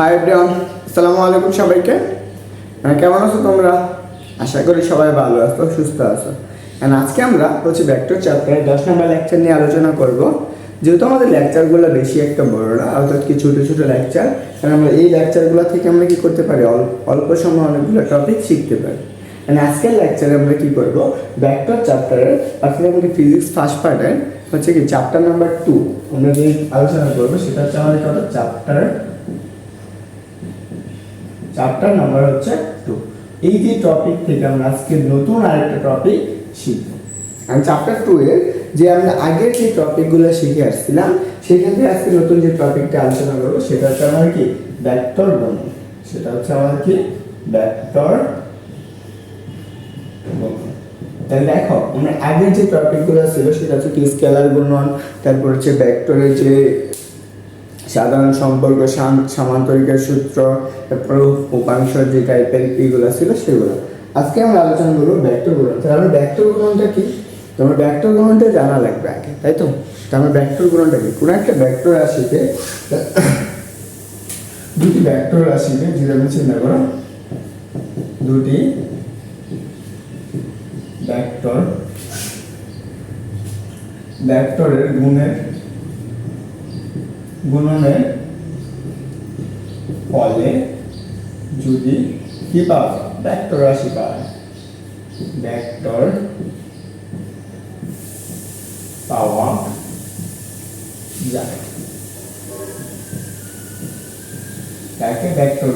High Brian আসসালামু আলাইকুম সবাইকে। হ্যাঁ, কেমন আছো তোমরা? আশা করি সবাই ভালো আছো সুস্থ আছো। And আজকে আমরা হচ্ছে ভেক্টর চ্যাপ্টারে দশ নম্বর লেকচার নিয়ে আলোচনা করব। যেহেতু আমাদের লেকচারগুলো বেশি একটা বড় না অর্থাৎ কি ছোটো ছোটো লেকচার কারণ আমরা এই লেকচারগুলো থেকে আমরা কি করতে পারি? অল- অল্প সময় অনেকগুলো টপিক শিখতে পারি। And আজকের লেকচারে আমরা কি করব? ভেক্টর চ্যাপ্টারের অর্থাৎ আমাদের ফিজিক্স ফার্স্ট পার্টের হচ্ছে কি চ্যাপ্টার নাম্বার টু আমরা যে আলোচনা করব সেটা হচ্ছে আমাদের চ্যাপ্টার চ্যাপ্টার নাম্বার হচ্ছে টু এই যে টপিক থেকে আমরা আজকে নতুন আরেকটা টপিক শিখব। আর চ্যাপ্টার টু এর যে আমরা আগের যে টপিকগুলো শিখে আসছিলাম, সেখান আজকে নতুন যে টপিকটা আলোচনা করব, সেটা হচ্ছে আমার কি? ভেক্টর গুণন সেটা হচ্ছে আমার কি? গুণন তাহলে দেখো, আমরা আগের যে টপিকগুলো ছিল, সেটা হচ্ছে কি? স্কেলার গুণন, তারপর হচ্ছে ভেক্টরের যে সাধারণ সম্পর্ক সাম- সামান্তরিকের সূত্র তারপর উপাংশ যে টাইপের এইগুলো ছিল সেগুলো। আজকে আমরা আলোচনা করব ভেক্টর গুণন তাহলে ভেক্টর গুণনটা কি? তোমার ভেক্টর গুণনটা জানা লাগবে আগে, তাই তো? আমরা ভেক্টর গুণনটা কি? কোনো একটা ভেক্টর রাশিতে দুটি ভেক্টর রাশিতে যদি আমি চিন্তা করো, দুটি ভেক্টর ভেক্টরের গুণের গুণনের ফলে যদি কি পাওয়া যায়? ভেক্টর রাশি পাওয়া। ভেক্টর পাওয়া যায় তাকে ভেক্টর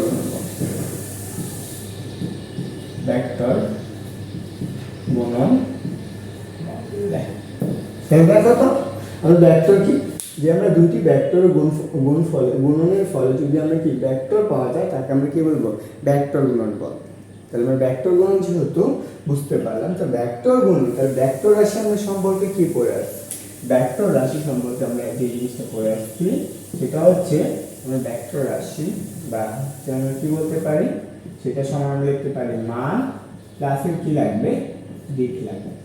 ভেক্টর গুণন। তাহলে দেখো তো আমরা ভেক্টর কি যে আমরা দুটি ভেক্টর গুণ গুণ ফলে, গুণনের ফলে যদি আমরা কি ভেক্টর পাওয়া যায়, তাকে আমরা কি বলব? ভেক্টর গুণন বল। তাহলে আমরা ভেক্টর গুণন যেহেতু বুঝতে পারলাম, তো ভেক্টর গুণন তাহলে ভেক্টর রাশি আমরা সম্পর্কে কি পড়ে আসছি? ভেক্টর রাশি সম্পর্কে আমরা যে জিনিসটা পড়ে আসছি, সেটা হচ্ছে আমরা ভেক্টর রাশি বা আমরা কি বলতে পারি? সেটা সমান লিখতে পারি মান প্লাসের কি লাগবে? দিক লাগবে?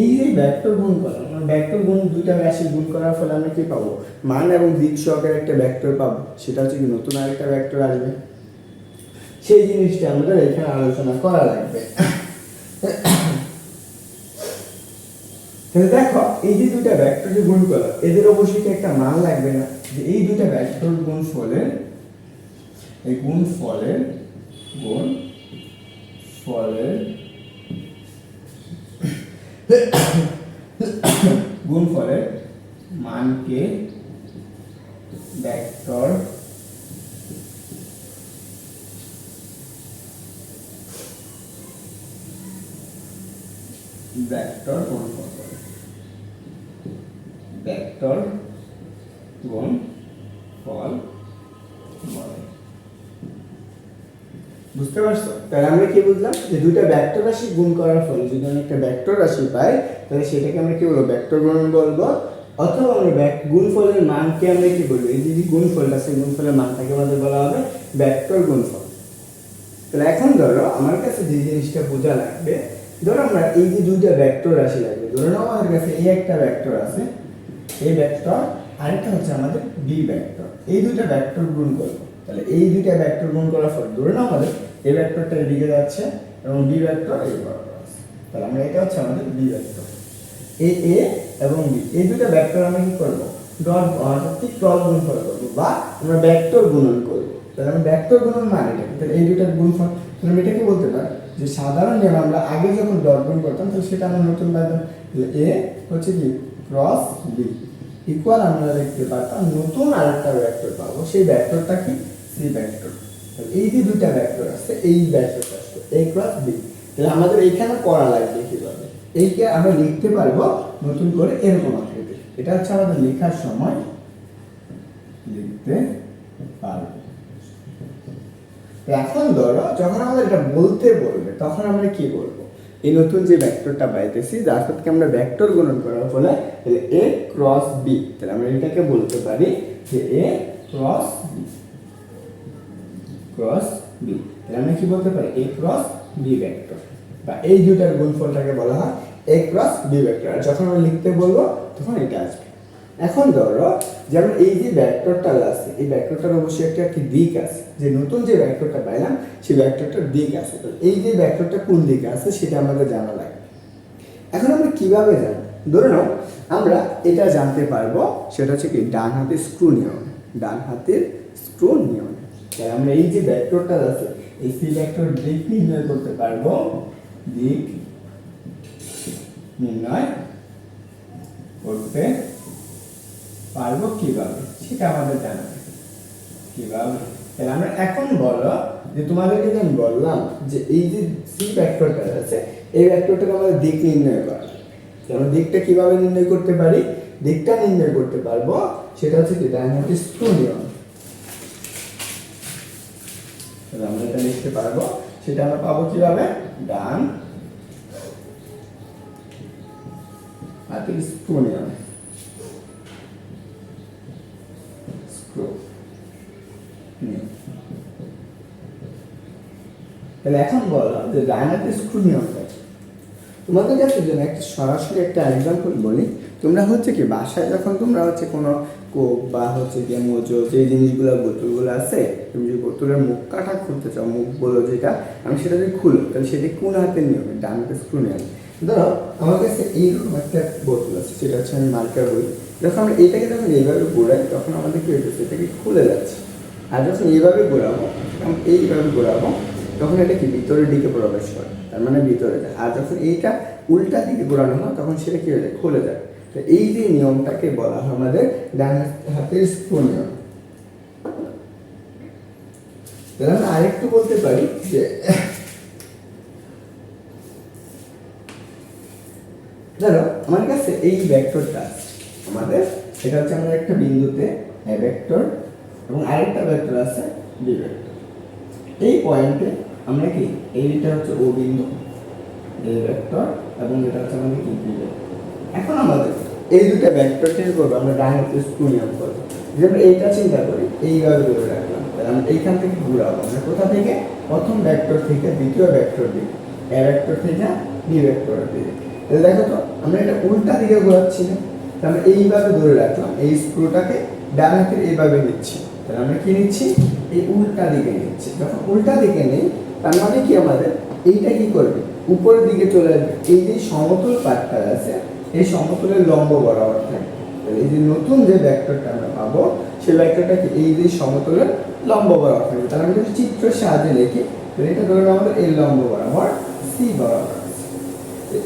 এই যে ভেক্টর গুণ করা আমরা ভেক্টর গুণ দুইটা রাশি গুণ করার ফলে আমরা কি পাবো? মান এবং দিক সহকারে একটা ভেক্টর পাবো। সেটা হচ্ছে কি, নতুন আরেকটা ভেক্টর আসবে। সেই জিনিসটা আমাদের এখানে আলোচনা করা লাগবে। তাহলে দেখো, এই যে দুটা যে গুণ করা, এদের অবশ্যই একটা মান লাগবে না? যে এই দুটা ভেক্টর গুণ ফলের এই গুণ ফলের গুণ ফলের গুণফলের মানকে ভেক্টর ভেক্টর গুণফল বলে ভেক্টর গুণ ফল বলে বুঝতে পারছ? তাহলে আমরা কি বুঝলাম? যে দুইটা ভেক্টর রাশি গুণ করার ফলে যদি আমি একটা ভেক্টর রাশি পাই, তাহলে সেটাকে আমরা কি বলব? ভেক্টর গুণন বলব। অথবা আমরা ভেক- গুণফলের মানকে আমরা কি বলব? এই যে গুণফলটা, সেই গুণফলের মানটাকে আমাদের বলা হবে ভেক্টর গুণফল। তাহলে এখন ধরো, আমার কাছে যে জিনিসটা বোঝা লাগবে, ধরো আমরা এই যে দুইটা ভেক্টর রাশি লাগবে, ধরো নাও আমাদের কাছে এই একটা ভেক্টর আছে এই ভেক্টর আরেকটা হচ্ছে আমাদের বি ভেক্টর এই দুইটা ভেক্টর গুণ করব। তাহলে এই দুইটা ভেক্টর গুণ করার ফলে, ধরে নাও আমাদের এ ভেক্টরটা এদিকে যাচ্ছে এবং বি ভেক্টর এই তাহলে আমরা এটা হচ্ছে আমাদের বি ভেক্টর এ এ এবং বি এই দুটো ভেক্টর আমরা কি করব? ডট অর্থাৎ কি ক্রস গুণফল করব বা আমরা ভেক্টর গুণন করব। তাহলে আমরা ভেক্টর গুণন মানে এটা কি? তাহলে এই দুটার গুণফল, তাহলে আমরা এটাকে বলতে পারি যে সাধারণ নিয়ম আমরা আগে যখন ডট গুণ করতাম, তাহলে সেটা আমরা নতুন পাইতাম। তাহলে এ হচ্ছে কি? ক্রস বি ইকুয়াল আমরা দেখতে পারতাম, নতুন আরেকটা ভেক্টর পাবো। সেই ভেক্টরটা কি? C vector. এই যে দুইটা ভেক্টর আছে, এই ভেক্টরটা আসবে এ ক্রস বি। তাহলে আমাদের এইখানে করা লাগবে কীভাবে? এইকে আমরা লিখতে পারব নতুন করে এরকম আকৃতি এটা হচ্ছে আমাদের লেখার সময়। লিখতে পারব। এখন ধরো, যখন আমাদের এটা বলতে বলবে, তখন আমরা কি বলব? এই নতুন যে ভেক্টরটা পাইতেছি, যার সাথে আমরা ভেক্টর গুণন করার ফলে, তাহলে এ ক্রস বি, তাহলে আমরা এটাকে বলতে পারি যে এ ক্রস ক্রস বি। তাহলে আমরা কি বলতে পারি? A cross B vector. বা এই দুটার গুণফলটাকে বলা হয় এ ক্রস বি ভেক্টর। আর যখন আমরা লিখতে বলব, তখন এটা আসবে। এখন ধরো, যেমন এই যে ভেক্টরটা আছে, এই ভেক্টরটার অবশ্যই একটা একটি দিক আছে। যে নতুন যে ভেক্টরটা পাইলাম, সেই ভেক্টরটার দিক আছে। তো এই যে ভেক্টরটা কোন দিকে আছে, সেটা আমাদের জানা লাগবে। এখন আমরা কীভাবে জানি ধরে নাও, আমরা এটা জানতে পারব, সেটা হচ্ছে কি ডান হাতের স্ক্রু নিয়ম। ডান হাতের স্ক্রু নিয়ম। তাই আমরা এই যে ভেক্টরটা আছে, এই সি ভেক্টর দিক নির্ণয় করতে পারব। দিক নির্ণয় করতে পারব কীভাবে? সেটা আমাদের জানা কীভাবে? তাহলে আমরা এখন বলো যে তোমাদেরকে যে আমি বললাম যে এই যে সি ভেক্টরটা আছে, এই ভেক্টরটাকে আমাদের দিক নির্ণয় করা আমরা দিকটা কীভাবে নির্ণয় করতে পারি? দিকটা নির্ণয় করতে পারব, সেটা হচ্ছে কি নিয়ম আমরা এটা লিখতে পারব। সেটা আমরা পাবো কীভাবে? ডান নিয়ম তাহলে এখন বলো স্ক্রু নিয়মটা কি? তোমাদের কাছে একটা সরাসরি একটা বলি, তোমরা হচ্ছে কি বাসায় যখন তোমরা হচ্ছে কোনো কোক বা হচ্ছে যে মোজো যে জিনিসগুলো বোতলগুলো আছে, তুমি যে বোতলের মুখ কাটা খুলতে চাও, মুখ বলো যেটা, আমি সেটা যদি খুলো, তাহলে সেটা কোন হাতের নিয়মে? ডান হাতে স্ক্রু নিয়মে ধরো, আমার কাছে এইরকম একটা বোতল আছে সেটা হচ্ছে আমি মার্কার বলি। যখন আমরা এটাকে যখন এইভাবে ঘোরাই তখন আমাদের কি হচ্ছে এটাকে খুলে যাচ্ছে। আর যখন এইভাবে ঘোরাবো এইভাবে ঘোরাবো তখন এটা কি? ভিতরের দিকে প্রবেশ করে। তার মানে ভিতরে যায়। আর যখন এইটা উল্টা দিকে ঘোরানো হয়, তখন সেটা কি হয়ে যায়? খুলে যায়। তো এই যে নিয়মটাকে বলা হয় আমাদের ডান হাতের স্ক্রু নিয়ম। আমরা আরেকটু বলতে পারি যে ধরো, আমার কাছে এই আছে। আমাদের এটা হচ্ছে আমাদের একটা বিন্দুতে এ ভেক্টর এবং আরেকটা ভেক্টর আছে বি ভেক্টর এই পয়েন্টে আমরা কি, এইটা হচ্ছে ও বিন্দু এই ভেক্টর এবং এটা হচ্ছে আমাদের কি, বি এখন আমাদের এই দুটো ভেক্টরকে করব, আমরা ডান হাতে নিয়ম করব যেমন এইটা চিন্তা করি এইভাবে ধরে রাখলাম। আমরা এইখান থেকে ঘুরাবো আমরা কোথা থেকে? প্রথম ভেক্টর থেকে দ্বিতীয় ভেক্টর দিকে। এ ভেক্টর থেকে বি ভেক্টরের দিকে। তাহলে দেখো তো, আমরা এটা উল্টা দিকে ঘোরাচ্ছি না। আমরা এইভাবে ধরে রাখলাম, এই স্ক্রুটাকে ডান হাতের এইভাবে নিচ্ছি। তাহলে আমরা কি নিচ্ছি? এই উল্টা দিকে নিচ্ছি। যখন উল্টা দিকে নেই, তার মানে কি আমাদের? এইটা কি করবে? উপরের দিকে চলে আসবে। এই যে সমতল পাটটা আছে এই সমতলের লম্ব বরাবর থাকে। এই যে নতুন যে ভেক্টরটা আমরা পাবো, সেই ভেক্টরটা কি এই যে সমতলের লম্ব বরাবর থাকবে তাহলে আমি যদি চিত্রের সাহায্যে লিখি, তাহলে এটা ধরুন আমাদের এই লম্ব বরাবর সি বরাবর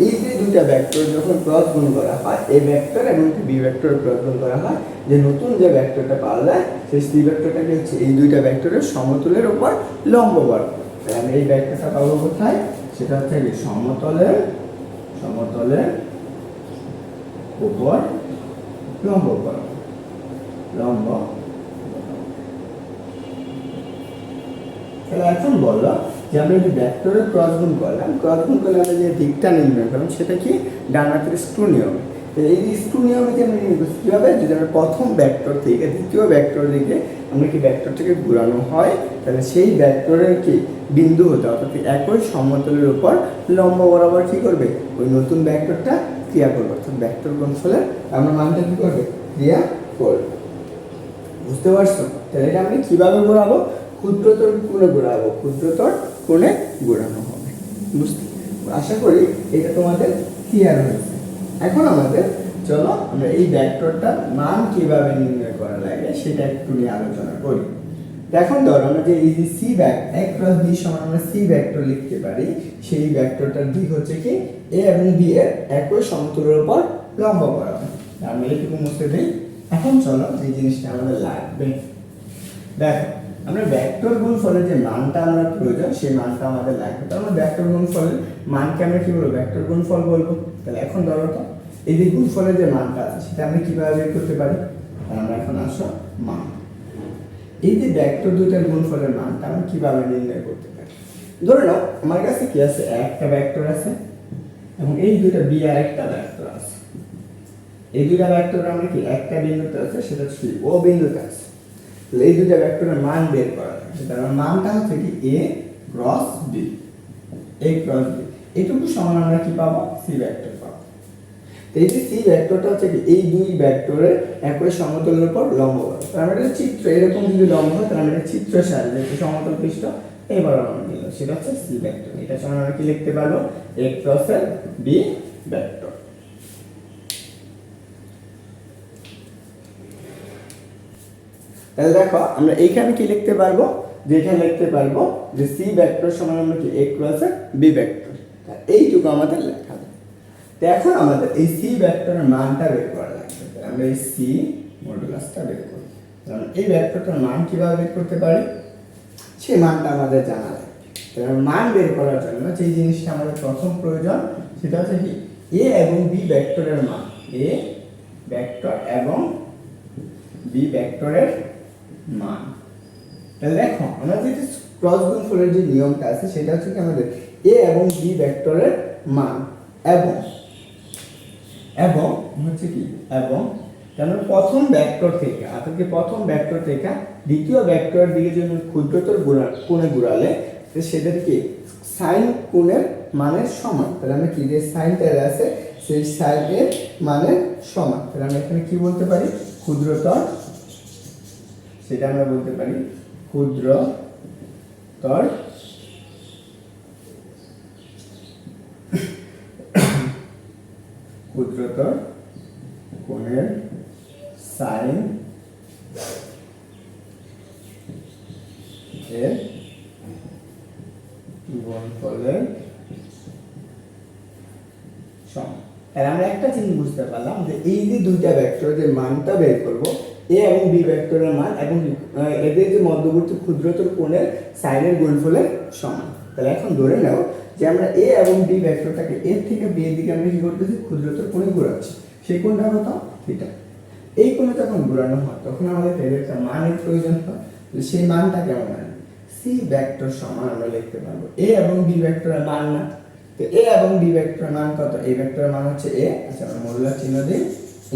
এই যে দুইটা ভেক্টর যখন ক্রস গুণ করা হয় এই ভেক্টর এবং বি ভেক্টর ক্রস গুণ করা হয়, যে নতুন যে ভেক্টরটা পাওয়া যায়, সেই সি ভেক্টরটাকে হচ্ছে এই দুইটা ভেক্টরের সমতলের উপর লম্ব বরাবর তাহলে আমি এই ভেক্টরটা পাবো কোথায়? সেটা হচ্ছে সমতলের সমতলের উপর লম্ব বরাবর লম্ব। তাহলে এখন বলো যে আমরা যে ভেক্টরের ক্রস গুণ করলাম ক্রস গুণ করলে আমরা যে দিকটা নির্ণয় করলাম, সেটা কি? ডান হাতের স্ক্রু নিয়মে। এই যে স্ক্রু নিয়মে যে আমরা নির্ণয় করছি? কীভাবে? যদি আমরা প্রথম ভেক্টর থেকে, দ্বিতীয় ভেক্টর দিকে আমরা কি ভেক্টরটাকে ঘুরানো হয়, তাহলে সেই ভেক্টরের কি বিন্দু হতে অর্থাৎ একই সমতলের উপর লম্ব বরাবর কি করবে? ওই নতুন ভেক্টরটা ক্রিয়া করবে, অর্থাৎ ভেক্টর গুণফলের আমরা মানটা কি করবে? ক্রিয়া করবে। বুঝতে পারছ? তাহলে এটা আমি কীভাবে ঘোরাবো? ক্ষুদ্রতর কোণে ঘোরাবো, ক্ষুদ্রতর কোণে ঘোরানো হবে। বুঝতে? আশা করি এটা তোমাদের ক্লিয়ার হয়েছে। এখন আমাদের, চলো আমরা এই ভেক্টরটার মান কীভাবে নির্ণয় করা লাগে সেটা একটু নিয়ে আলোচনা করি। এখন ধরো আমরা যে এই যে সি ব্যাক এক ক্রস বি সমান আমরা সি ভেক্টর লিখতে পারি, সেই ভেক্টরটার দিক হচ্ছে কি? এ এবং বি এর একই সমতলের উপর লম্ব বরাবর। আমরা এইটুকু মুছে দিই এখন চলো এই জিনিসটা আমাদের লাগবে। দেখো, আমরা ভেক্টর গুণফলের যে মানটা আমরা প্রয়োজন, সেই মানটা আমাদের লাগবে। তো আমরা ভেক্টর গুণফলের মানকে আমরা কি বলব? ভেক্টর গুণফল বলব। তাহলে এখন ধরো তো, এই যে গুণ গুণফলের যে মানটা আছে, সেটা আমরা কীভাবে বের করতে পারি? আমরা এখন আসো মান। এই যে ভেক্টর দুইটার গুণফলের মানটা আমরা কীভাবে নির্ণয় করতে পারি? ধরে নাও, আমার কাছে কি আছে? একটা ভেক্টর আছে, এবং এই দুইটা বি আর একটা ভেক্টর আছে। এই দুইটা ভেক্টর আমরা কি? একটা বিন্দুতে আছে, সেটা হচ্ছে ও বিন্দুতে আছে। তাহলে এই দুইটা ভেক্টরের মান বের করা যায় তার মানটা হচ্ছে কি? A cross B A cross B এটুকু সমান আমরা কি পাবো? সি ভেক্টর এই যে সি ভেক্টরটা হচ্ছে কি, এই দুই ভেক্টরের একই সমতলের উপর লম্ব বরাবর তার মানে চিত্র, এরকম যদি লম্ব হয়, তাহলে এটা চিত্র সাহায্যে একটি সমতল পৃষ্ঠ, এবার আমরা নিল সেটা হচ্ছে সি ভেক্টর এটা সময় আমরা কি লিখতে পারব? এ ক্রস এর বি ভেক্টর তাহলে দেখো, আমরা এইখানে কি লিখতে পারব? যে এখানে লিখতে পারব যে সি ভেক্টর সমান আমরা কি এ ক্রস বি ভেক্টর এইটুকু আমাদের তো এখন আমাদের এই সি ভেক্টরের মানটা বের করা লাগবে। আমরা এই সি মডুলাসটা বের করব কারণ এই ভেক্টরটার মান কীভাবে বের করতে পারি? সেই মানটা আমাদের জানা লাগবে। মান বের করার জন্য যে জিনিসটা আমাদের প্রথম প্রয়োজন, সেটা হচ্ছে কি? এ এবং বি ভেক্টরের মান। এ ভেক্টর এবং বি ভেক্টরের মান। তাহলে দেখো, আমরা যে ক্রস গুণফলের যে নিয়মটা আছে, সেটা হচ্ছে কি আমাদের এ এবং বি ভেক্টরের মান এবং এবং হচ্ছে কি? এবং তাহলে প্রথম ব্যাক্টর থেকে অর্থাৎ প্রথম ব্যাক্টর থেকে দ্বিতীয় ভেক্টরের দিকে যদি ক্ষুদ্রতর গুণা কোণে ঘুরালে সেটার সাইন কোণের মানের সমান। তাহলে আমরা কি যে সাইনটা আছে, সেই সাইনের মানের সমান। তাহলে আমরা এখানে কি বলতে পারি? ক্ষুদ্রতর, সেটা আমরা বলতে পারি ক্ষুদ্রতর ক্ষুদ্রতর কোণের সাইন এর গুণফলের তাহলে আমরা একটা জিনিস বুঝতে পারলাম যে এই যে দুইটা ভেক্টর যে মানটা বের করব, এ এবং বি ভেক্টরের মান এবং এদের যে মধ্যবর্তী ক্ষুদ্রতর কোণের সাইনের গুণফলের সমান। তাহলে এখন ধরে নাও যে আমরা এ এবং বি ভেক্টরটাকে এর থেকে বি এর দিকে আমরা কি করতেছি? ক্ষুদ্রতর কোণে ঘোরাচ্ছি। সেই কোণটা কত থিটা এই কোণে যখন ঘোরানো হয়, তখন আমাদের একটা মানের প্রয়োজন হয়। সেই মানটা কেমন হয়? সি ভেক্টর সমান আমরা লিখতে পারব। এ এবং বি ভেক্টরের মান না। তো এ এবং বি ভেক্টরের মান কত? এ ভেক্টরের মান হচ্ছে এ আচ্ছা আমরা মডুলাস চিহ্ন দিই।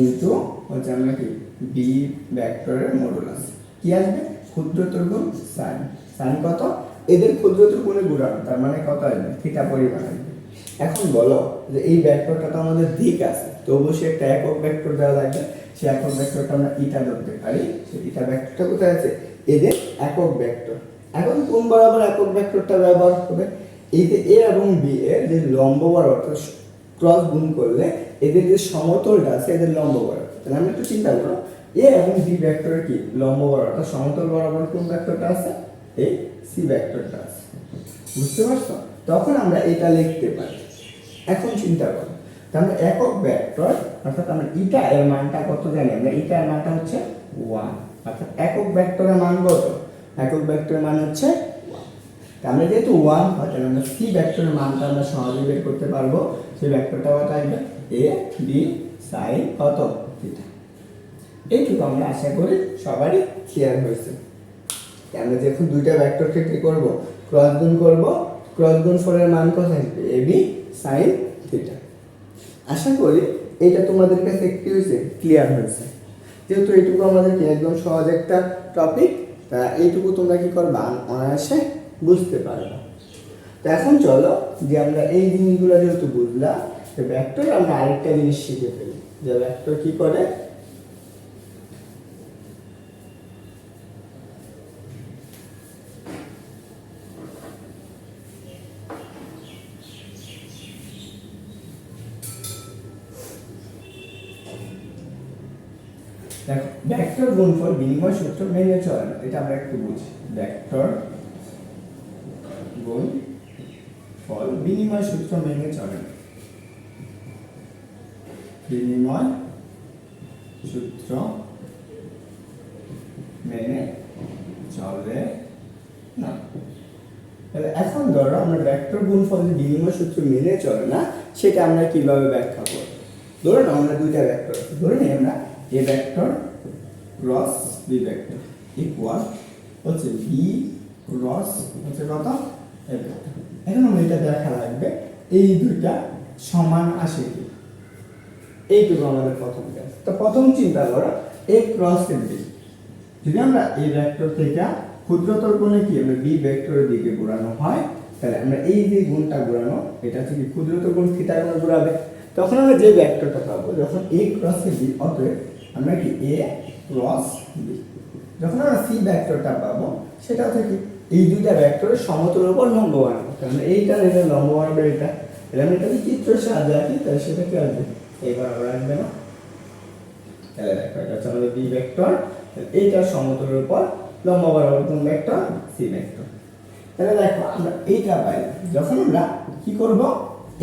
ইনটু হচ্ছে আমরা কি? বি ভেক্টরের মডুলাস কি আসবে? ক্ষুদ্রতর গুণ সাইন সাইন কত? এদের ক্ষুদ্রতর গুণে গুণানো তার মানে কত আসবে থিটা পরিমাণ এখন বলো যে এই ভেক্টরটা তো আমাদের দিক আছে তো অবশ্যই একটা একক ভেক্টর দেওয়া লাগবে সেই একক ভেক্টরটা আমরা ইটা ধরতে পারি সেই ইটা ভেক্টরটা কোথায় আছে? এদের একক ব্যাক্টর এখন কোন বরাবর একক ভেক্টরটা ব্যবহার হবে? এই যে এ এবং বি এর যে লম্ব বরাবর ক্রস গুণ করলে এদের যে সমতলটা আছে, এদের লম্ব বরাবর তাহলে আমি একটু চিন্তা করো এ এবং বি ভেক্টরের কি? লম্ব বরাবর সমতল বরাবর কোন ভেক্টরটা আছে? এই সি ভেক্টরটা আছে। বুঝতে পারছ? তখন আমরা এটা লিখতে পারি। এখন চিন্তা করো, তাহলে একক ভেক্টর, অর্থাৎ আমরা ইটা এর মানটা কত জানি? আমরা ইটা এর মানটা হচ্ছে ওয়ান। অর্থাৎ একক ভেক্টরের মান কত? একক ভেক্টরের মান হচ্ছে আমরা যেহেতু ওয়ান হয়, তাহলে আমরা সি ভেক্টরের মানটা আমরা সহজেই বের করতে পারব। সেই ভেক্টরটা কত আসবে? এ, বি, সাইন, কত? এইটুকু আমরা আশা করি সবারই ক্লিয়ার হয়েছে। আমরা যখন দুইটা ভেক্টরকে কি করব? ক্রস গুণ করব। ক্রস গুণ ফলের মান কত আসবে? এ বি সাইন থিটা আশা করি এটা তোমাদের কাছে একটু হয়েছে? ক্লিয়ার হয়েছে। যেহেতু এইটুকু আমাদের কি একদম সহজ একটা টপিক তা এইটুকু তোমরা কি করবা? অনায়াসে বুঝতে পারবে। তো এখন চলো যে আমরা এই জিনিসগুলো যেহেতু বুঝলাম, তো ভেক্টর আমরা আরেকটা জিনিস শিখে ফেলি। যে ভেক্টর কি করে দেখো ভেক্টর গুণফল বিনিময় সূত্র মেনে চলে না। এটা আমরা একটু বুঝি। ভেক্টর গুণ ফল বিনিময় সূত্র মেনে চলে না। বিনিময় সূত্র মেনে চলে না। তাহলে এখন ধরো আমরা ভেক্টর গুণফল যে বিনিময় সূত্র মেনে চলে না, সেটা আমরা কীভাবে ব্যাখ্যা করব? ধরুন আমরা দুইটা ভেক্টর ধরে নিই আমরা A vector cross B vector equal হচ্ছে বি ক্রস হচ্ছে কত? এখন আমরা এটা দেখা লাগবে, এই দুইটা সমান আসে কি? এইটুকু আমাদের প্রথম কাজ তো প্রথম চিন্তা করো এ ক্রস দিক যদি আমরা এই ভেক্টর থেকে ক্ষুদ্রতর কোণে কি, আমরা বি ভেক্টরের দিকে ঘোরানো হয়, তাহলে আমরা এই যে গুণটা ঘোরানো, এটা হচ্ছে কি ক্ষুদ্রতর কোণ থিটা কোণে ঘোরাবে। তখন আমরা যে ভেক্টরটা পাবো, যখন এ ক্রস বি অতএব আমরা কি এ ক্রস বি যখন আমরা সি ভ্যাক্টরটা পাবো, সেটা হচ্ছে কি, এই দুইটা ভেক্টরের সমতলের উপর লম্ব বানাবো কারণ এইটা এটা লম্ব বানাবে এটা আমি এটাকে চিত্রের সাহায্যে আঁকি, তাহলে সেটা কি আসবে? এইবার আমরা আসবে না। তাহলে দেখো, এটা হচ্ছে আমাদের বি ভেক্টর এইটার সমতলের উপর লম্ব বরাবর কোন ভেক্টর সি ভেক্টর তাহলে দেখো, আমরা এইটা পাই। যখন আমরা কি করব?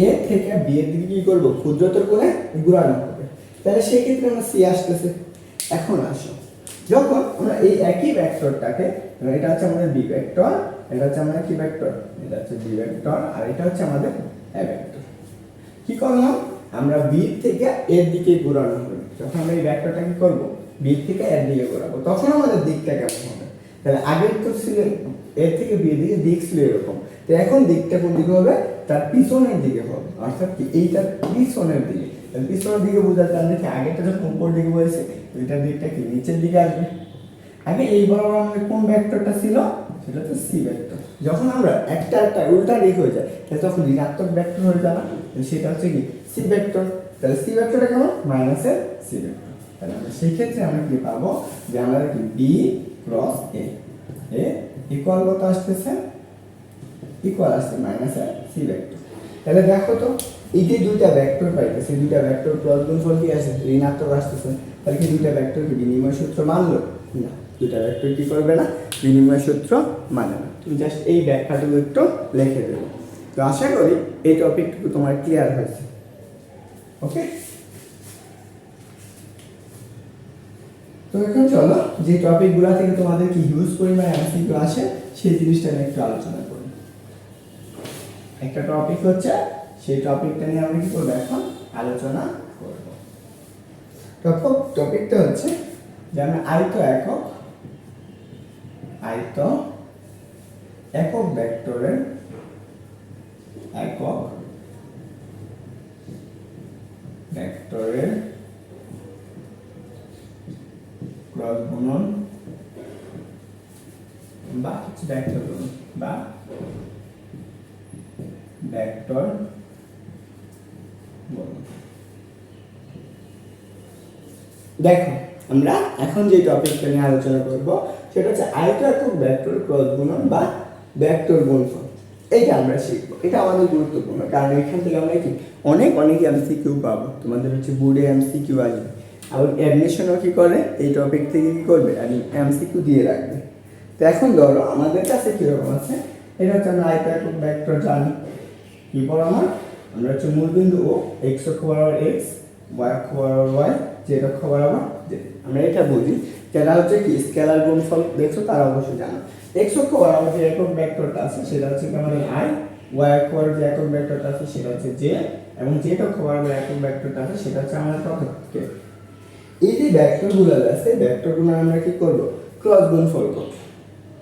এ থেকে বি এর দিকে কি করব? ক্ষুদ্রতর করে ঘুরানো হবে। তাহলে সেই ক্ষেত্রে আমরা সি আসতেছে। এখন আসো। যখন আমরা এই একই ভেক্টরটাকে এটা হচ্ছে আমাদের বি ভেক্টর, এটা হচ্ছে আমাদের কি ভেক্টর? এটা হচ্ছে বি ভেক্টর, আর এটা হচ্ছে আমাদের এ ভেক্টর। কি করলাম? আমরা বি থেকে এর দিকে ঘোরানো হবে। যখন আমরা এই ভেক্টরটা কি করব? বি থেকে এর দিকে ঘোরাবো। তখন আমাদের দিকটা কেমন হবে? তাহলে আগের তো ছিল এর থেকে বি দিকে দিক ছিল এরকম। তো এখন দিকটা কোন দিকে হবে? তার পিছনের দিকে হবে। অর্থাৎ কি? এইটার পিছনের দিকে। পিছনের দিকে বোঝাতে আমরা কি আগেরটা যখন উপর দিকে বলেছে ওইটার দিকটা কি, নিচের দিকে আসবে? আগে এই আমাদের কোন ভেক্টরটা ছিল? সেটা হচ্ছে সি ভেক্টর। যখন আমরা একটা একটা উল্টা দিক হয়ে যায়, তাহলে তখন ঋণাত্মক ভেক্টর হয়ে যাবে সেটা হচ্ছে কি সি ভেক্টর। তাহলে সি ভেক্টরটা কেমন? মাইনাসের সি ভেক্টর। তাহলে আমরা সেই ক্ষেত্রে আমরা কি পাবো? যে আমাদের কি B cross A A equal কত আসতেছে? ইকুয়াল আসছে মাইনাসের সি ভেক্টর তাহলে দেখো তো এই যে দুইটা ভেক্টর পাইতেছে দুইটা ভেক্টর ক্রস গুণফল কি আছে? ঋণাত্মক আসতেছে। তাহলে কি দুইটা ভেক্টর কি বিনিময় সূত্র মানলো? না, দুইটা ভেক্টর কি করবে না? বিনিময় সূত্র মানে না। তুমি জাস্ট এই ব্যাখ্যাটুকু একটু লিখে দেবে। তো আশা করি এই টপিকটুকু তোমার ক্লিয়ার হয়েছে। ওকে তো এখন চলো, যে টপিকগুলো থেকে তোমাদের কি হিউজ পরিমাণে এমসিকিউ আসে, সেই জিনিসটা নিয়ে একটু আলোচনা করি। একটা টপিক হচ্ছে সেই টপিকটা নিয়ে আমরা কি করব? এখন আলোচনা করব। টপিক টপিকটা হচ্ছে যে আমরা আয়ত একক আয়ত একক ভেক্টরের একক ভেক্টরের ক্রস গুণন বা ভেক্টর গুণন বা ভেক্টর দেখো, আমরা এখন যে টপিকটা নিয়ে আলোচনা করব, সেটা হচ্ছে আয়ত একক ভেক্টর ক্রস গুণন বা ভেক্টর গুণফল। এইটা আমরা শিখব। এটা আমাদের গুরুত্বপূর্ণ, কারণ এখান থেকে আমরা কি, অনেক অনেক এমসিকিউ পাবো। তোমাদের হচ্ছে বোর্ডে এমসিকিউ আসবে। আবার অ্যাডমিশনও কি করে? এই টপিক থেকে কি করবে? আমি এমসিকিউ দিয়ে রাখবে। তো এখন ধরো, আমাদের কাছে কীরকম আছে? এটা হচ্ছে আমরা আয়ত একক ভেক্টর জানি। কি পর আমার? আমরা হচ্ছে মূলবিন্দু ও এক্স অক্ষ বরাবর এক্স ওয়াই অক্ষ বরাবর ওয়াই জেড অক্ষ বরাবর জেড আমরা এটা বুঝি। যারা হচ্ছে কি স্কেলার গুণফল দেখছ, তারা অবশ্যই জানো। এক্স অক্ষ বরাবর যে একক ভেক্টরটা আছে, সেটা হচ্ছে কি আই ওয়াই অক্ষ বরাবর যে একক ভেক্টরটা আছে, সেটা হচ্ছে জে এবং জেড অক্ষ বরাবর একক ভেক্টরটা আছে, সেটা হচ্ছে আমাদের কে এই যে ভেক্টরগুলো আছে ভেক্টরগুলো আমরা কি করব? ক্রস গুণফল করব।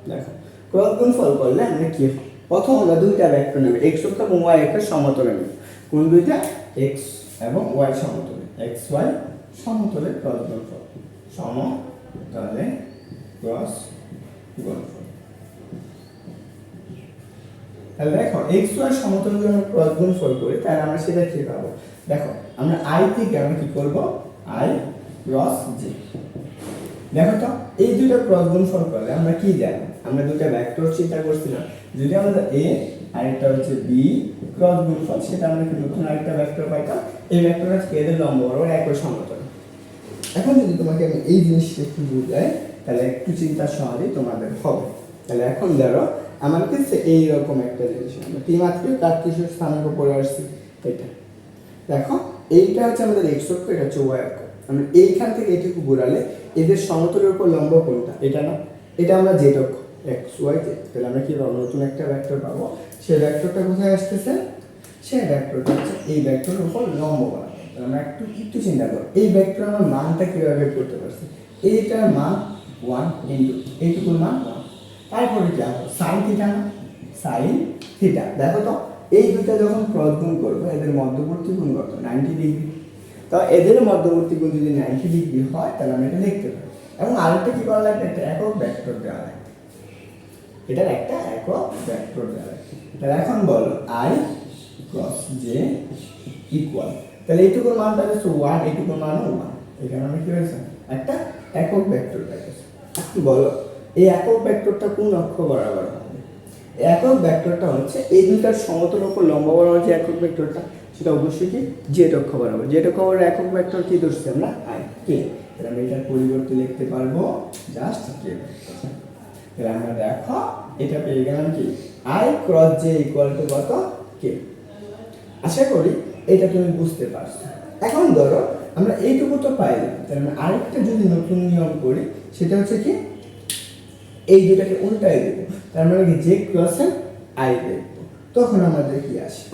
দেখো ক্রস গুণফল করলে আমরা কি? প্রথম আমরা দুইটা ভেক্টর নেব এক্স অক্ষ এবং ওয়াই অক্ষের সমতলে নেব। কোন দুইটা? এক্স এবং ওয়াই সমতলে। এক্স ওয়াই সমতলে ক্রস গুণফল সমতলে ক্রস গুণফল তাহলে দেখো এক্স ওয়াই সমতলে যদি আমরা ক্রস গুণফল করি, তাহলে আমরা সেটা কি পাবো? দেখো, আমরা আই থেকে আমরা কি করব? আই ক্রস জি দেখো তো, এই দুটো ক্রস গুণফল করলে আমরা কি জানি? আমরা দুটো ভেক্টর চিন্তা করছিলাম। যদি আমরা এ আরেকটা হচ্ছে বি ক্রস গুণফল সেটা আমরা কি নতুন আরেকটা ভেক্টর পাইতাম এই ভেক্টরটা এদের লম্ব বরাবর একই সমতল। এখন যদি তোমাকে আমি এই জিনিসটা একটু বুঝাই, তাহলে একটু চিন্তা সহজেই তোমাদের হবে। তাহলে এখন ধরো, আমার কাছে এইরকম একটা জিনিস আমরা ত্রিমাত্রিক কার্তিসের স্থানাঙ্ক পড়ে আসছি, এটা। দেখো, এইটা হচ্ছে আমাদের এক্স অক্ষ, এটা হচ্ছে ওয়াই অক্ষ। আমরা এইখান থেকে এটুকু ঘোরালে এদের সমতলের উপর লম্ব কোনটা? এটা না। এটা আমরা জেড অক্ষ। এক্স ওয়াই জেড তাহলে আমরা কি পাবো নতুন একটা ভেক্টর পাবো? সেই ভেক্টরটা কোথায় আসতেছে? সেই ভেক্টরটা হচ্ছে এই ভেক্টরের উপর লম্ব বানাবো আমরা একটু একটু চিন্তা করো, এই ভেক্টর আমরা মানটা কীভাবে করতে পারছি? এইটার মান ওয়ান ইন্টু এইটুকুর মান ওয়ান তারপরে কি আসব সাইন থিটা না? সাইন থিটা দেখো তো, এই দুটা যখন ক্রস গুণ করব, এদের মধ্যবর্তী গুণ কত? নাইনটি ডিগ্রি তো এদের মধ্যবর্তী গুণ যদি নাইনটি ডিগ্রি হয়, তাহলে আমরা এটা লিখতে পারি। এবং আরেকটা কি করা লাগবে? একটা একক ভেক্টর দেওয়া লাগবে। এটার একটা একক ভেক্টর লাগবে তাহলে এখন বলো আই ক্রস জে ইকুয়াল তাহলে এইটুকুর মান পাইছো ওয়ান এইটুকুর মানও ওয়ান এখানে আমি কি হয়েছে একটা একক ভেক্টর এখন বলো, এই একক ভেক্টরটা কোন অক্ষ বরাবর হবে? একক ভেক্টরটা হচ্ছে এই দুইটার সমতল উপর লম্বা বরাবর যে একক ভেক্টরটা সেটা অবশ্যই কি? জেড অক্ষ বরাবর। জেড অক্ষ বরাবর একক ভেক্টর কি ধরছি আমরা? আই কে তাহলে আমরা এটার পরিবর্তে লিখতে পারব জাস্ট কে ভেক্টর আমরা দেখো, এটা পেয়ে গেলাম কি? I cross J equal to কত? কে আশা করি এটা তুমি বুঝতে পারছ। এখন ধরো, আমরা এইটুকু তো পাইলাম তাহলে আমরা আরেকটা যদি নতুন নিয়ম করি, সেটা হচ্ছে কি? এই দুটাকে উল্টাই দেবো। তার মানে কি? যে ক্রসে আই দেখব তখন আমাদের কি আসে?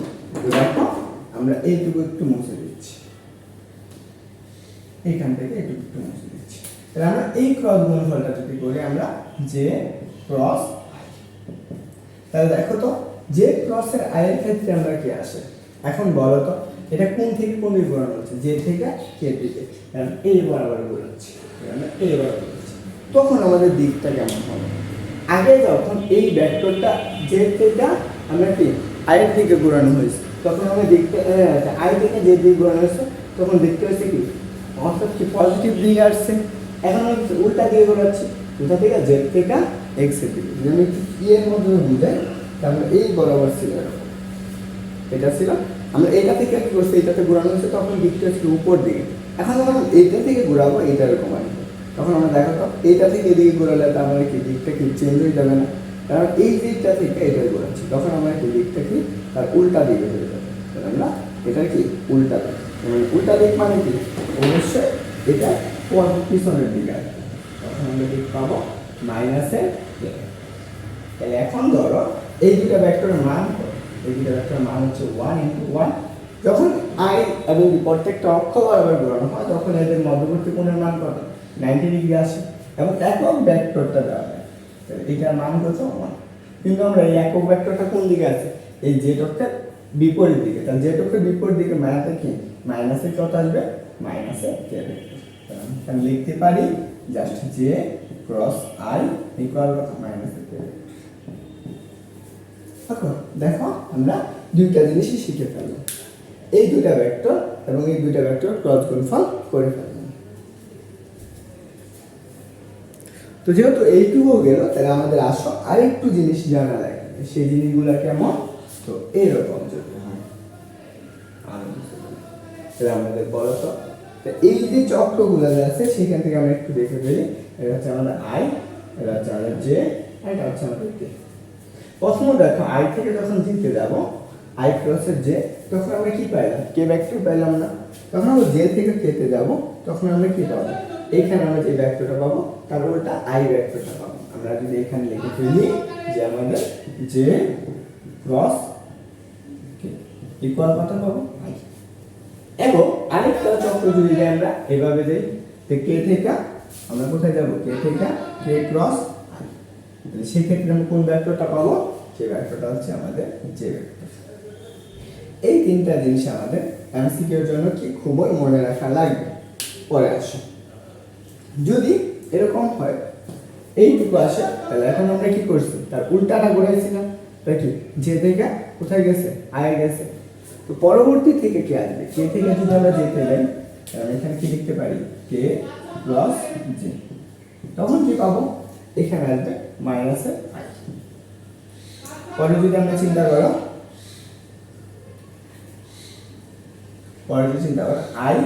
দেখো, আমরা এইটুকু একটু মুছে দিচ্ছি। এইখান থেকে এইটুকু একটু মুছে দিচ্ছি। তাহলে আমরা এই ক্রস গুণফলটা যদি করি, আমরা যে ক্রস তাহলে দেখো তো যে ক্রসের আয়ের ক্ষেত্রে আমরা কি আসে? এখন বলো তো, এটা কোন থেকে কোন দিকে ঘোরানো হচ্ছে? যে থেকে কে দিকে। কারণ এই বরাবর ঘোরাচ্ছি আমরা এই বরাবর তখন আমাদের দিকটা কেমন হবে? আগে যখন এই ভেক্টরটা যে থেকে আমরা কি আয়ের দিকে ঘোরানো হয়েছে, তখন আমরা দেখতে আয় থেকে যে দিকে ঘোরানো হয়েছে, তখন দেখতে হয়েছে কি? অর্থাৎ কি পজিটিভ দিকে আসছে। এখন উল্টা দিকে ঘোরাচ্ছি। কোথা থেকে জেড থেকে এক্সের দিকে আমি কি এর মধ্যে বুঝাই, তাহলে এই বরাবর ছিল এরকম। এটা ছিল। আমরা এইটা থেকে কি করছি? এইটাতে ঘোরানো হয়েছে, তখন দিকটা ছিল উপর দিকে। এখন যখন আমরা এইটা থেকে ঘোরাবো এইটা এরকম আসবে তখন আমরা দেখো তো এইটা থেকে এদিকে ঘোরালে তার মানে কি? দিকটা কি চেঞ্জ হয়ে যাবে না? কারণ এই দিকটা থেকে এটা ঘোরাচ্ছি। তখন আমরা কি দিকটা কি? তার উল্টা দিকে হয়ে যাবে। আমরা এটা কি? উল্টা দিক। মানে উল্টা দিক মানে কি? অবশ্যই এটা পিছনের দিকে আসবে আমরা দিক পাবো মাইনাসের তাহলে এখন ধরো, এই দুটো ভেক্টরের মান? এই দুটো ভেক্টরের মান হচ্ছে ওয়ান ইন্টু ওয়ান যখন আই এবং প্রত্যেকটা অক্ষ বরাবর ঘোরানো হয়, তখন এদের মধ্যবর্তী কোণের মান কত? নাইনটি ডিগ্রি আসে। এবং একক ভেক্টরটা দেওয়া হয়। তাহলে এটার মান কত? ওয়ান কিন্তু আমরা এই একক ভেক্টরটা কোন দিকে আছে? এই অক্ষের বিপরীত দিকে। তাহলে অক্ষের বিপরীত দিকে মাইনাসে কি? মাইনাসে কত আসবে? মাইনাসে কে আমি লিখতে পারি just J cross I equal মাইনাসে দেখো আমরা দুইটা জিনিসই শিখে ফেললাম। এই দুইটা ভেক্টর এবং এই দুইটা ভেক্টর ক্রস গুণফল করে ফেললাম। তো যেহেতু এইটুকু গেল, তাহলে আমাদের আসো আরেকটু জিনিস জানা লাগে সেই জিনিসগুলো কেমন? তো এরকম যদি হয়। তাহলে আমাদের বলো তো। তো এই যে চক্রগুলো আছে সেখান থেকে আমরা একটু দেখে ফেলি। এটা হচ্ছে আমাদের আই, এটা হচ্ছে আমাদের জে এটা হচ্ছে আমাদের কে প্রথমে দেখো, আই থেকে যখন জিতে যাব, আই ক্রসের জে, তখন আমরা কি পাইলাম? কে ভেক্টর পাইলাম না? তখন আমরা জে থেকে কেতে যাব, তখন আমরা কি পাবো? এইখানে আমরা যে ভেক্টরটা পাবো, তার উল্টা আই ভেক্টরটা পাবো। আমরা যদি এখানে লিখে ফেলি যে আমাদের জে ক্রস ইকুয়াল কত পাবো? আই। এবং আরেকটা চক্র যদি আমরা এভাবে যাই তো কে থেকে? আমরা কোথায় যাব? কে থেকে? কে ক্রস আই সেক্ষেত্রে আমরা কোন ভেক্টরটা পাবো? সেই ভেক্টরটা হচ্ছে আমাদের যে এই তিনটা জিনিস আমাদের এমসিকিউর জন্য কি খুবই মনে রাখা লাগবে? পরে আসো। যদি এরকম হয়, এইটুকু আসে, তাহলে এখন আমরা কি করছি? তার উল্টাটা করেছিলাম তাই কি? যে থেকে কোথায় গেছে? আয় গেছে। তো পরবর্তী থেকে কে আসবে? কে থেকে যদি আমরা যেতে যাই, তাহলে এখানে কি লিখতে পারি? কে প্লাস জে তখন কি পাবো? এখানে আসবে মাইনাসের আই পরে যদি আমরা চিন্তা করো, পরে যদি চিন্তা করো আই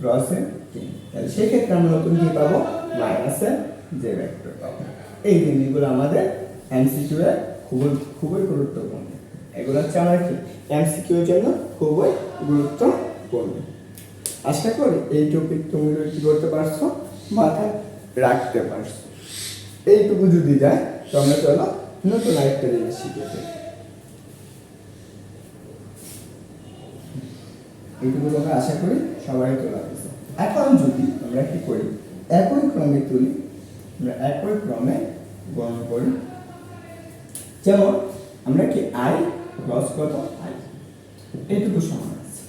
ক্রসের কে তাহলে সেক্ষেত্রে আমরা নতুন কি পাবো? মাইনাসের জে ভেক্টর পাবো। এই জিনিসগুলো আমাদের এমসিকিউ এর খুবই খুবই গুরুত্বপূর্ণ। এগুলো হচ্ছে আমার কি? এমসিকিউ এর জন্য খুবই গুরুত্বপূর্ণ আশা করি এই টপিক তুমি কি করতে পারছ, মাথায় রাখতে পারছ। এইটুকু যদি যায় তো আমরা চলো নতুন আরেকটা জিনিস শিখে এইটুকু তোমরা আশা করি সবাই তোলা এখন যদি আমরা কি করি, একই ক্রমে তুলি, আমরা একই ক্রমে গণন করি। যেমন, আমরা কি আই ক্রস কত? আই এইটুকু সমান আছে।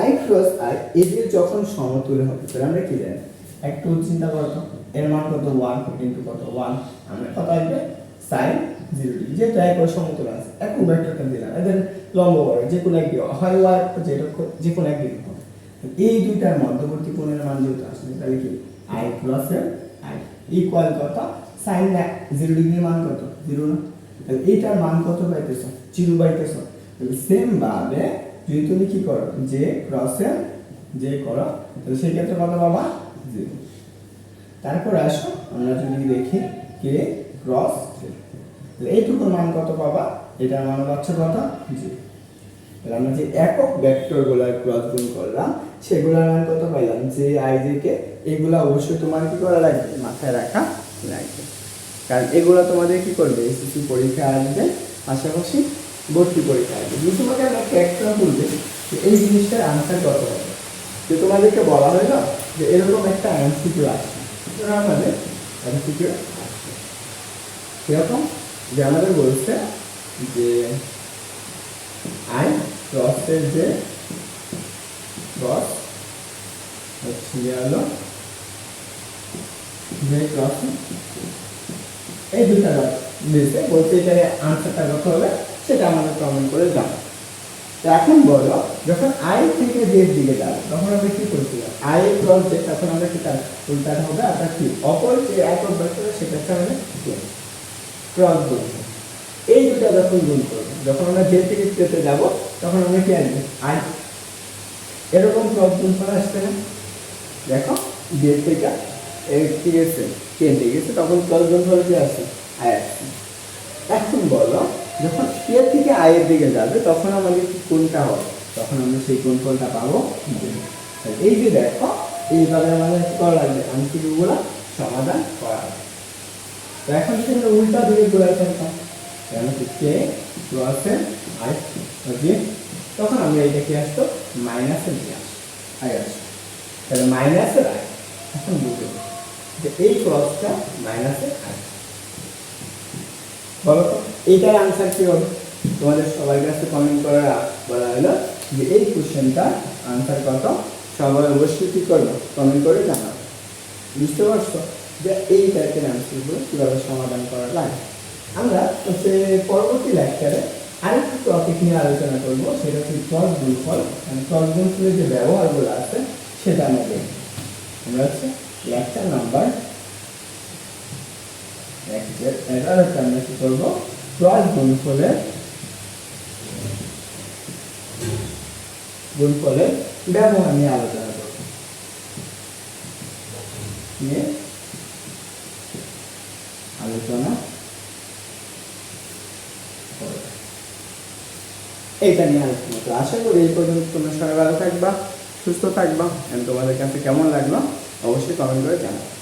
আই ক্রস আই এদের যখন সমতুল্য হবে তাহলে আমরা কি জানি? একটু চিন্তা করতো এর মান কত? ওয়ান ইন্টু কত? ওয়ান আমরা কত আসবে? সাইন জিরো ডিগ্রি যেহেতু একবার সমতুল আছে এখন ভেক্টরটা দিলাম। এদের লম্ব বড় যে কোনো একদিকে হয়। যেটা যে কোনো একদিকে হবে এই দুইটার মধ্যবর্তী কোণের মান যেহেতু আসলে তাহলে কি? আই প্লাস এর আই ইকুয়াল কত? সাইন জিরো ডিগ্রি মান কত? জিরো না? তাহলে এইটার মান কত পাইতেছো? জিরো পাইতেছো। সেম ভাবে যদি তুমি কি করো, যে ক্রসের যে করো, তাহলে সেই ক্ষেত্রে কত পাবা? জিরো তারপরে আসো, আমরা যদি দেখি কে ক্রস তাহলে এইটুকুর মান কত পাবা? এটার মান পাচ্ছ কত? জিরো তাহলে আমরা যে একক ভেক্টরগুলোর ক্রস গুণ করলাম, সেগুলার মান কত পাইলাম? যে আই কে এগুলা অবশ্যই তোমার কি করা লাগবে? মাথায় রাখা লাগবে। কারণ এগুলো তোমাদের কি করবে? এসএসসি পরীক্ষা আসবে, পাশাপাশি ভর্তি পরীক্ষা আসবে। যদি তোমাকে আমরা একটা বলবে যে এই জিনিসটার আনসার কত হবে? যে তোমাদেরকে বলা হয় না যে এরকম একটা এমসিকিউ আসছে সুতরাং আমাদের এমসিকিউ আসছে কীরকম যে আমাদের বলছে যে আই ক্রসের যে ক্রস হচ্ছে যে ক্রস এই দুটা দিয়েছে বলতে এটা আনসারটা কত হবে, সেটা আমাদের কমেন্ট করে দাও। এখন বলো, যখন আই থেকে জেড দিকে যাবে, তখন আমরা কি করছিলাম আই ক্রস জেড তখন আমরা কি তার উল্টাটা হবে আপনার কি? অপর যে একক ভেক্টর সেটাকে আমাদের ক্রস বলব এই দুটা যখন গুণ করব, যখন আমরা জেড থেকে পেতে যাব, তখন আমরা কি আসবে আই এরকম ক্রস গুণ করা আসবে না। দেখো জেড থেকে এ কি গেছে টেন থেকে গেছে তখন ক্রস গুণ করে কি আসছে এখন বলো, যখন কে থেকে আয়ের দিকে যাবে, তখন আমাদের কোনটা হবে? তখন আমরা সেই কোন কোনটা পাবো? এই যে দেখো, এইভাবে আমাদের করা লাগবে? সমাধান করা হবে। তো এখন যদি উল্টা দিকে ঘুরে ফেলতাম তাহলে কি তখন আমরা এটা কি আসতো? মাইনাসে দিয়ে আসতো আই আসতো তাহলে মাইনাসের আই এখন বুঝতে যে এই ক্রসটা মাইনাসের আই বলো তো আনসার হবে? তোমাদের কাছে কমেন্ট বলা হলো যে এই আনসার কত? সবাই অবশ্যই কি করবে? কমেন্ট করে জানাবে বুঝতে পারছ? যে এই টাইপের আনসারগুলো কীভাবে সমাধান করা লাগে আমরা হচ্ছে পরবর্তী লেকচারে আরেকটি টপিক নিয়ে আলোচনা করব, সেটা হচ্ছে ক্রস গুণফল ক্রস গুণফলের যে ব্যবহারগুলো আছে, সেটা আমরা দেখব। আমরা হচ্ছে লেকচার নাম্বার ক্রস গুণফলের ব্যবহার নিয়ে আলোচনা করব। নিয়ে আলোচনা। এইটা নিয়ে আলোচনা আশা করি এই পর্যন্ত তোমরা সবাই ভালো থাকবা, সুস্থ থাকবা, and তোমাদের কাছে কেমন লাগল? অবশ্যই কমেন্ট করে জানাও